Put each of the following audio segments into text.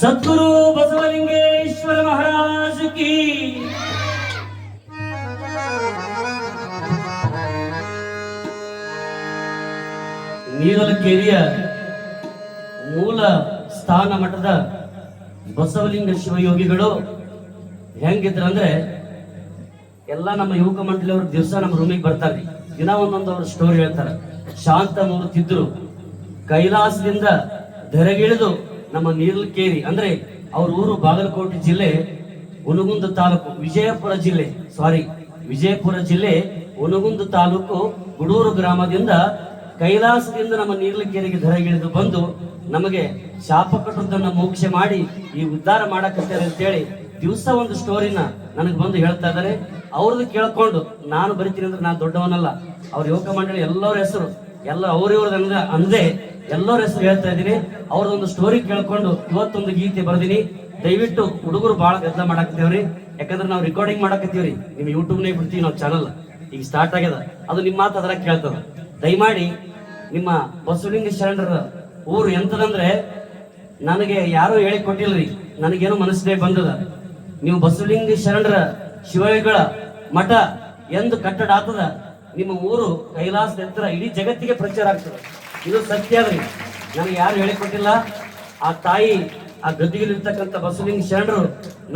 ಸದ್ಗುರು ಬಸವಲಿಂಗೇಶ್ವರ ಮಹಾರಾಜ ಕಿ. ನೀರಲಕೇರಿಯ ಮೂಲ ಸ್ಥಾನ ಮಠದ ಬಸವಲಿಂಗ ಶಿವಯೋಗಿಗಳು ಹೆಂಗಿದ್ರಂದ್ರೆ ಎಲ್ಲ ನಮ್ಮ ಯುವಕ ಮಂಡಳಿಯವರು ದಿವಸ ನಮ್ಮ ರೂಮಿಗೆ ಬರ್ತಾರೆ. ದಿನ ಒಂದೊಂದು ಅವ್ರ ಸ್ಟೋರಿ ಹೇಳ್ತಾರೆ. ಶಾಂತ ಮೂರ್ತಿದ್ರು. ಕೈಲಾಸದಿಂದ ಧರೆಗಿಳಿದು ನಮ್ಮ ನೀರ್ಲಕೇರಿ ಅಂದ್ರೆ ಅವ್ರ ಊರು ಬಾಗಲಕೋಟೆ ಜಿಲ್ಲೆ ಉನಗುಂದ ತಾಲೂಕು, ವಿಜಯಪುರ ಜಿಲ್ಲೆ ಸಾರಿ ವಿಜಯಪುರ ಜಿಲ್ಲೆ ಉನಗುಂದ ತಾಲೂಕು, ಗುಡೂರು ಗ್ರಾಮದಿಂದ ಕೈಲಾಸದಿಂದ ನಮ್ಮ ನೀರ್ಲಕೇರಿಗೆ ಧರೆಗಿಳಿದು ಬಂದು ನಮಗೆ ಶಾಪ ಕಟ್ಟುದನ್ನ ಮೋಕ್ಷ ಮಾಡಿ ಈ ಉದ್ಧಾರ ಮಾಡಕತ್ತಾರೆ ಅಂತೇಳಿ ದಿವಸ ಒಂದು ಸ್ಟೋರಿನ ನನಗೆ ಬಂದು ಹೇಳ್ತಾ ಇದ್ದಾರೆ ಅವ್ರದ್ದು ಕೇಳ್ಕೊಂಡು ನಾನು ಬರಿತೀನಿ ಅಂದ್ರೆ ನಾನು ದೊಡ್ಡವನಲ್ಲ. ಅವ್ರ ಯುವಕ ಮಂಡಳಿ ಎಲ್ಲರ ಹೆಸರು, ಎಲ್ಲ ಅವ್ರಿವ್ರದ್ದು ಅಂದ್ರೆ ಅಂದೇ ಎಲ್ಲರ ಹೆಸರು ಹೇಳ್ತಾ ಇದ್ದೀನಿ. ಅವ್ರದೊಂದು ಸ್ಟೋರಿ ಕೇಳ್ಕೊಂಡು ಇವತ್ತೊಂದು ಗೀತೆ ಬರ್ದೀನಿ. ದಯವಿಟ್ಟು ಹುಡುಗರು ಬಹಳ ಗದ್ದಲ ಮಾಡಾಕತ್ತೇವ್ರಿ. ಯಾಕಂದ್ರೆ ನಾವು ರೆಕಾರ್ಡಿಂಗ್ ಮಾಡಾಕತ್ತೀವ್ರಿ. ನಿಮ್ ಯೂಟ್ಯೂಬ್ನೇ ಬಿಡ್ತೀವಿ ನಾವು ಚಾನಲ್ ಈಗ ಸ್ಟಾರ್ಟ್ ಆಗ್ಯದ. ಅದು ನಿಮ್ಮ ಮಾತು ಅದ್ರಾಗ ಕೇಳ್ತದ. ದಯಮಾಡಿ ನಿಮ್ಮ ಬಸವಲಿಂಗ ಶರಣರ ಊರು ಎಂತದಂದ್ರೆ ನನಗೆ ಯಾರು ಹೇಳಿ ಕೊಟ್ಟಿಲ್ರಿ ಮನಸ್ಸಿನೇ ಬಂದದ. ನೀವು ಬಸವಲಿಂಗ ಶರಣರ ಶಿವಗಳ ಮಠ ಎಂದು ಕಟ್ಟಡ ಆತದ ನಿಮ್ಮ ಊರು ಕೈಲಾಸದ ಇಡೀ ಜಗತ್ತಿಗೆ ಪ್ರಚಾರ ಆಗ್ತದೆ. ಇದು ಸತ್ಯ ಅದ್ರಿ ನನಗೆ ಯಾರು ಹೇಳಿಕೊಟ್ಟಿಲ್ಲ, ಆ ತಾಯಿ, ಆ ಗದ್ದಿಗಿಲಿರ್ತಕ್ಕಂಥ ಬಸವಲಿಂಗ ಶರಣರು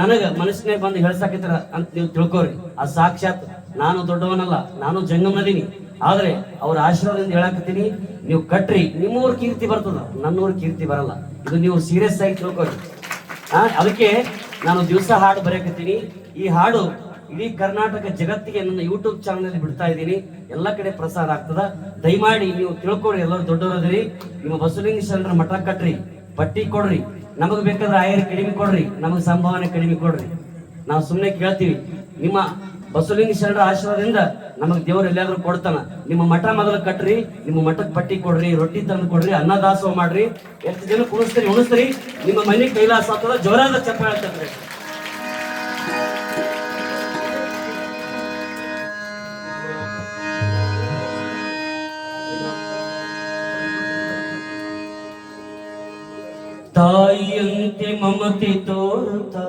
ನನಗೆ ಮನಸ್ಸಿನೇ ಬಂದು ಹೇಳ್ಸಾಕಿದ್ರ ಅಂತ ನೀವು ತಿಳ್ಕೊರಿ ಆ ಸಾಕ್ಷಾತ್ ನಾನು ದೊಡ್ಡವನಲ್ಲ, ನಾನು ಜಂಗಮನದೀನಿ ಆದ್ರೆ ಅವ್ರ ಆಶೀರ್ವಾದದಿಂದ ಹೇಳಾಕತ್ತೀನಿ, ನೀವು ಕಟ್ರಿ, ನಿಮ್ಮೂರ್ ಕೀರ್ತಿ ಬರ್ತದ, ನನ್ನೂರ್ ಕೀರ್ತಿ ಬರಲ್ಲ. ಇದು ನೀವು ಸೀರಿಯಸ್ ಆಗಿ ತಿಳ್ಕೊರಿ ಅದಕ್ಕೆ ನಾನು ದಿವಸ ಹಾಡು ಬರೆಯಕತ್ತೀನಿ. ಈ ಹಾಡು ಇಡೀ ಕರ್ನಾಟಕ ಜಗತ್ತಿಗೆ ನನ್ನ ಯೂಟ್ಯೂಬ್ ಚಾನಲ್ ಬಿಡ್ತಾ ಇದ್ದೀನಿ. ಎಲ್ಲ ಕಡೆ ಪ್ರಸಾರ ಆಗ್ತದ. ದಯಮಾಡಿ ನೀವು ತಿಳ್ಕೊಡ್ರಿ ಎಲ್ಲರೂ ದೊಡ್ಡವರದ್ರಿ ನಿಮ್ಮ ಬಸವಲಿಂಗ ಶರಣರ ಮಠ ಕಟ್ರಿ ಪಟ್ಟಿ ಕೊಡ್ರಿ. ನಮಗ್ ಬೇಕಾದ್ರೆ ಆಯರ್ ಕಡಿಮೆ ಕೊಡ್ರಿ, ನಮಗ್ ಸಂಭಾವನೆ ಕಡಿಮೆ ಕೊಡ್ರಿ. ನಾವು ಸುಮ್ಮನೆ ಕೇಳ್ತೀವಿ, ನಿಮ್ಮ ಬಸವಲಿಂಗ ಶರಣರ ಆಶೀರ್ವಾದದಿಂದ ನಮಗ್ ದೇವ್ರು ಎಲ್ಲಾದ್ರೂ ಕೊಡ್ತಾನ. ನಿಮ್ಮ ಮಠ ಮೊದಲು ಕಟ್ರಿ, ನಿಮ್ಮ ಮಠಕ್ಕೆ ಪಟ್ಟಿ ಕೊಡ್ರಿ, ರೊಟ್ಟಿ ತಂದು ಕೊಡ್ರಿ ಅನ್ನದಾಸೋಹ ಮಾಡ್ರಿ. ಎಷ್ಟು ಜನ ಕುಣಿಸ್ತೀರಿ, ಉಣಿಸ್ತೀರಿ? ನಿಮ್ಮ ಮನೆ ಕೈಲಾಸ ಆಗ್ತದ, ಜೋರಾದ ಚಪ್ಪಾಳೆ ತಾಯಿಯಂತೆ ಮಮತೆ ತೋರುತ್ತಾ?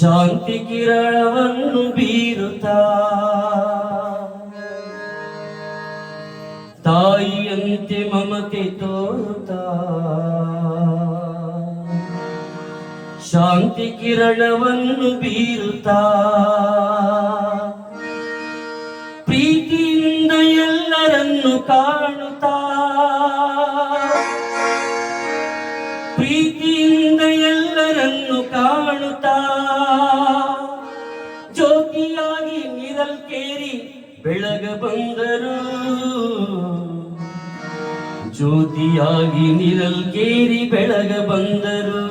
ಶಾಂತಿ ಕಿರಣವನ್ನು ಬೀರುತ್ತ? ತಾಯಿಯಂತೆ ಮಮತೆ ತೋರುತ್ತ? ಶಾಂತಿ ಕಿರಣವನ್ನು ಬೀರುತ್ತ? ಪ್ರೀತಿಯಿಂದ ಎಲ್ಲರನ್ನು ಕಾಣುತ್ತಾ? ಎಲ್ಲರನ್ನು ಕಾಣುತ್ತಾ? ಜ್ಯೋತಿಯಾಗಿ ನಿರಲ್ಕೇರಿ ಬೆಳಗ ಬಂದರು. ಜ್ಯೋತಿಯಾಗಿ ನಿರಲ್ಕೇರಿ ಬೆಳಗ ಬಂದರು.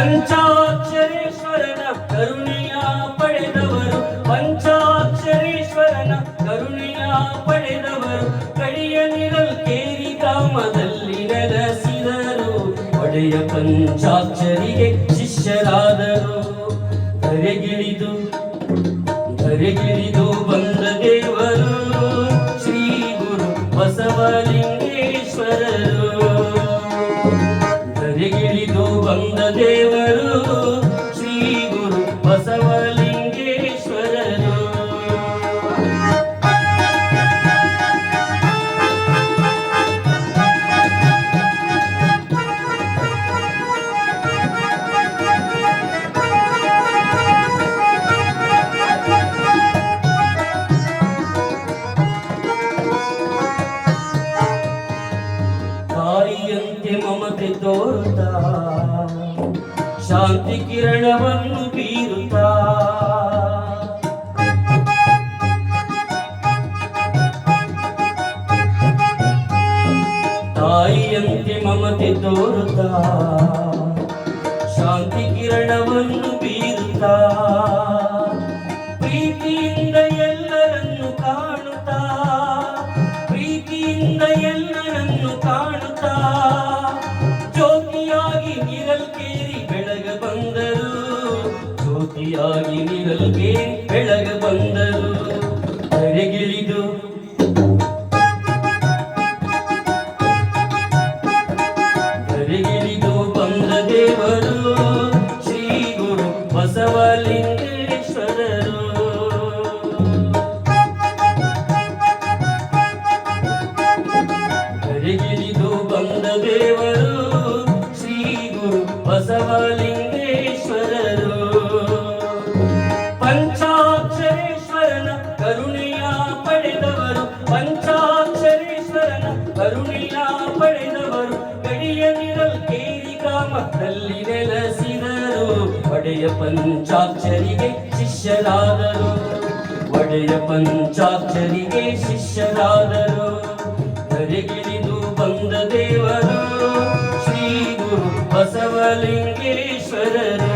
ಪಂಚಾಕ್ಷರೇಶ್ವರನ ಕರುಣೆಯ ಪಡೆದವರು. ಪಂಚಾಕ್ಷರೇಶ್ವರನ ಕರುಣೆಯ ಪಡೆದವರು. ಕಡಿಯ ನಿರಲ್ ಕೇರಿ ಗ್ರಾಮದಲ್ಲಿ ನೆಲೆಸಿದರು. ಒಡೆಯ ಪಂಚಾಕ್ಷರಿಗೆ ತೋರುತ್ತ ತೋರುತ್ತಾ? ಶಾಂತಿ ಕಿರಣವನ್ನು ಬೀರುತ್ತಾ? ಪ್ರೀತಿಯಿಂದ ಎಲ್ಲರನ್ನು ಕಾಣುತ್ತಾ? ಪ್ರೀತಿಯಿಂದ ಎಲ್ಲರನ್ನು ಕಾಣುತ್ತಾ? ಜ್ಯೋತಿಯಾಗಿ ನಿರಲ್ಕೇರಿ ಬೆಳಗ ಬಂದರು. ಜ್ಯೋತಿಯಾಗಿ ನಿರಲ್ಕೇರಿ ಗ್ರಾಮದಲ್ಲಿ ನೆಲೆಸಿದರು. ಒಡೆಯ ಪಂಚಾಕ್ಷರಿಗೆ ಶಿಷ್ಯರಾದರು. ಒಡೆಯ ಪಂಚಾಕ್ಷರಿಗೆ ಶಿಷ್ಯರಾದರು. ಧರೆಗಿಳಿದು ಬಂದ ದೇವರು ಶ್ರೀ ಗುರು ಬಸವಲಿಂಗೇಶ್ವರರು.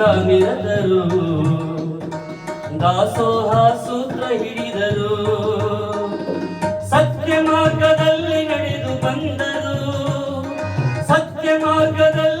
ನಿರತರು ದಾಸೋಹ ಸೂತ್ರ ಹಿಡಿದರು. ಸತ್ಯ ಮಾರ್ಗದಲ್ಲಿ ನಡೆದು ಬಂದರು. ಸತ್ಯ ಮಾರ್ಗದಲ್ಲಿ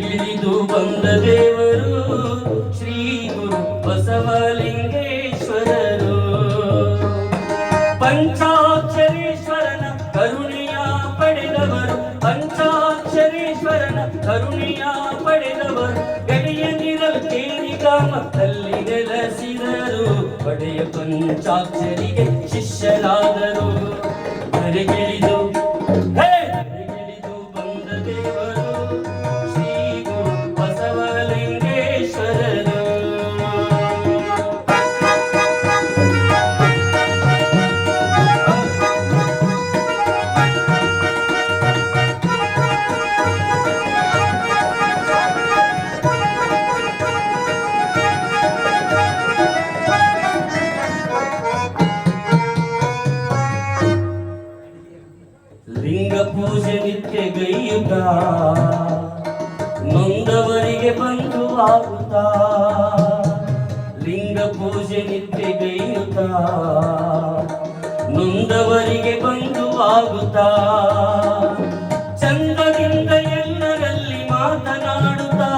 ಧರೆಗಿಳಿದು ಬಂದ ದೇವರು ಶ್ರೀ ಗುರು ಬಸವಲಿಂಗೇಶ್ವರರು. ಪಂಚಾಕ್ಷರೇಶ್ವರನ ಕರುಣೆಯ ಪಡೆದವರು, ಪಂಚಾಕ್ಷರೇಶ್ವರನ ಕರುಣೆಯ ಪಡೆದವರು ಗಡಿಯ ನಿರಲ್ ಕೇರಿ ಗ್ರಾಮದಲ್ಲಿ ನೆಲೆಸಿದರು. ಪಡೆಯ ಪಂಚಾಕ್ಷರಿಗೆ ಶಿಷ್ಯರಾದರು. ಧರೆಗಿಳಿದು ನೊಂದವರಿಗೆ ಬಂದು ಆಗುತ್ತಾ? ಚಂದದಿಂದ ಎಲ್ಲರಲ್ಲಿ ಮಾತನಾಡುತ್ತಾ?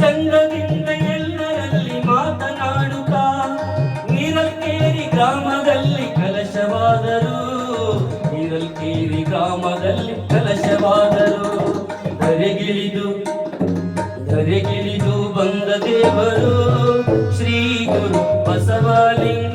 ಚಂದದಿಂದ ಎಲ್ಲರಲ್ಲಿ ಮಾತನಾಡುತ್ತಾ? ನಿರಲ್ಕೇರಿ ಗ್ರಾಮದಲ್ಲಿ ಕಲಶವಾದರು, ನಿರಲ್ಕೇರಿ ಗ್ರಾಮದಲ್ಲಿ ಕಲಶವಾದರು, ಧರೆಗಿಳಿದು ಧರೆಗಿಳಿದು ಬಂದ ದೇವರು ಶ್ರೀ ಗುರು ಬಸವಲಿಂಗೇಶ್ವರರು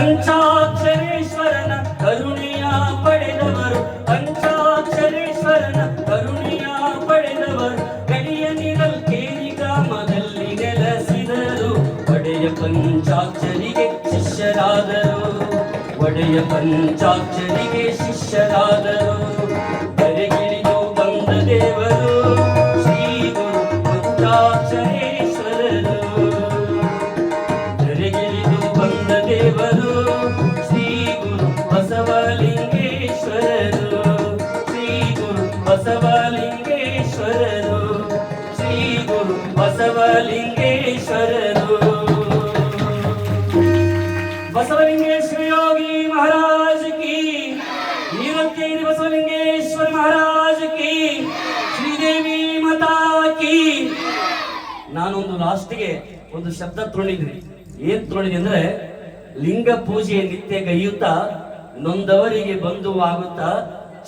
ಪಂಚಾಕ್ಷರೇಶ್ವರನ ಕರುಣೆಯ ಪಡೆದವರು, ಪಂಚಾಕ್ಷರೇಶ್ವರನ ಕರುಣೆಯ ಪಡೆದವರು. ಗಡಿಯ ನಿರಲ್ ಕೇರಿ ಗ್ರಾಮದಲ್ಲಿ ನೆಲೆಸಿದರು. ಒಡೆಯ ಪಂಚಾಕ್ಷರಿಗೆ ಶಿಷ್ಯರಾದರು. ಒಡೆಯ ಪಂಚಾಕ್ಷರಿಗೆ ಶಿಷ್ಯರಾದರು. ಬಸವಲಿಂಗೇಶ್ವರ ಯೋಗಿ ಮಹಾರಾಜ ಕಿ. ನೀರಕ್ಕೇರಿ ಬಸವಲಿಂಗೇಶ್ವರ ಮಹಾರಾಜ್ ಕಿ. ಶ್ರೀದೇವಿ ಮಾತಾ ಕಿ. ನಾನೊಂದು ಲಾಸ್ಟ್ಗೆ ಒಂದು ಶಬ್ದ ತುಳಿದ್ರಿ ಏನ್ ತುಳಿದೆ ಅಂದ್ರೆ ಲಿಂಗ ಪೂಜೆ ನಿತ್ಯ ಗೈಯುತ್ತಾ ನೊಂದವರಿಗೆ ಬಂಧುವಾಗುತ್ತಾ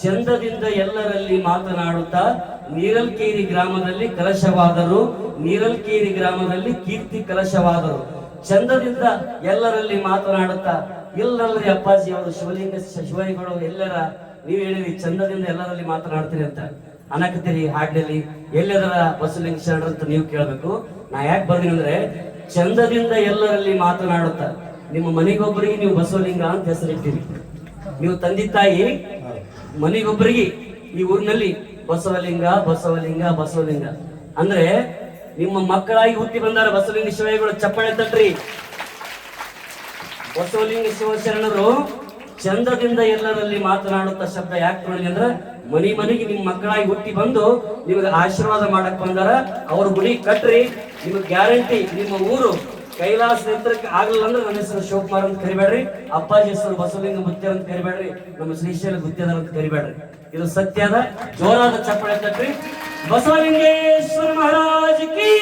ಚಂದದಿಂದ ಎಲ್ಲರಲ್ಲಿ ಮಾತನಾಡುತ್ತಾ, ನೀರಲ್ಕೇರಿ ಗ್ರಾಮದಲ್ಲಿ ಕಲಶವಾದರು, ನೀರಲ್ಕೇರಿ ಗ್ರಾಮದಲ್ಲಿ ಕೀರ್ತಿ ಕಲಶವಾದರು. ಚಂದದಿಂದ ಎಲ್ಲರಲ್ಲಿ ಮಾತನಾಡುತ್ತಾ ಎಲ್ಲರಲ್ಲಿ ಅಪ್ಪಾಜಿ ಅವರು ಶಿವಲಿಂಗ ಶಿವಲಿಂಗಗಳು ಎಲ್ಲರ, ನೀವು ಹೇಳಿರಿ ಚಂದದಿಂದ ಎಲ್ಲರಲ್ಲಿ ಮಾತನಾಡ್ತೀರಿ ಅಂತ. ಅನಕತಿರಿ ಹಾಡ್ಲಿ ಎಲ್ಲದರ ಬಸವಲಿಂಗ ಶರಣರು ಅಂತ ನೀವು ಕೇಳಬೇಕು. ನಾ ಯಾಕೆ ಬರ್ತೀನಿ ಅಂದ್ರೆ, ಚಂದದಿಂದ ಎಲ್ಲರಲ್ಲಿ ಮಾತನಾಡುತ್ತಾ. ನಿಮ್ಮ ಮನೆಗೊಬ್ಬರಿಗೆ ನೀವು ಬಸವಲಿಂಗ ಅಂತ ಹೆಸರಿಟ್ಟಿರಿ. ನೀವು ತಂದೆ ತಾಯಿ, ಮನೆಗೊಬ್ಬರಿಗೆ ಈ ಊರಿನಲ್ಲಿ ಬಸವಲಿಂಗ ಬಸವಲಿಂಗ ಬಸವಲಿಂಗ. ಅಂದ್ರೆ ನಿಮ್ಮ ಮಕ್ಕಳಾಗಿ ಹುಟ್ಟಿ ಬಂದಾರ ಬಸವಲಿಂಗ ಶಿವಯ್ಯಗಳು, ಚಪ್ಪಳೆ ತಟ್ರಿ. ಬಸವಲಿಂಗ ಶಿವಶರಣರು ಚಂದದಿಂದ ಎಲ್ಲರಲ್ಲಿ ಮಾತನಾಡುತ್ತಾ ಶಬ್ದ ಯಾಕೆ ನೋಡಿ ಅಂದ್ರ, ಮನಿ ಮನೆಗೆ ನಿಮ್ ಮಕ್ಕಳಾಗಿ ಹುಟ್ಟಿ ಬಂದು ನಿಮಗೆ ಆಶೀರ್ವಾದ ಮಾಡಕ್ ಬಂದಾರ. ಅವ್ರ ಗುಡಿ ಕಟ್ರಿ, ನಿಮಗೆ ಗ್ಯಾರಂಟಿ, ನಿಮ್ಮ ಊರು ಕೈಲಾಸ ನೇತ್ರಕ್ಕೆ ಆಗಲ್ಲ ಅಂದ್ರೆ ನನ್ನ ಹೆಸರು ಶಿವಕುಮಾರ್ ಅಂತ ಕರಿಬೇಡ್ರಿ. ಅಪ್ಪಾಜಿ ಹೆಸರು ಬಸವಲಿಂಗ ಮುತ್ಯರ್ ಅಂತ ಕರಿಬೇಡ್ರಿ. ನಮ್ಮ ಶ್ರೀಶೈಲ ಗುತ್ತೇದಾರ ಅಂತ ಕರಿಬೇಡ್ರಿ. ಇದು ಸತ್ಯದ ಜೋರಾದ ಚಪ್ಪಳೆ ತಟ್ರಿ. ಬಸವಲಿಂಗೇಶ್ವರ ಮಹಾರಾಜ್ ಕಿ.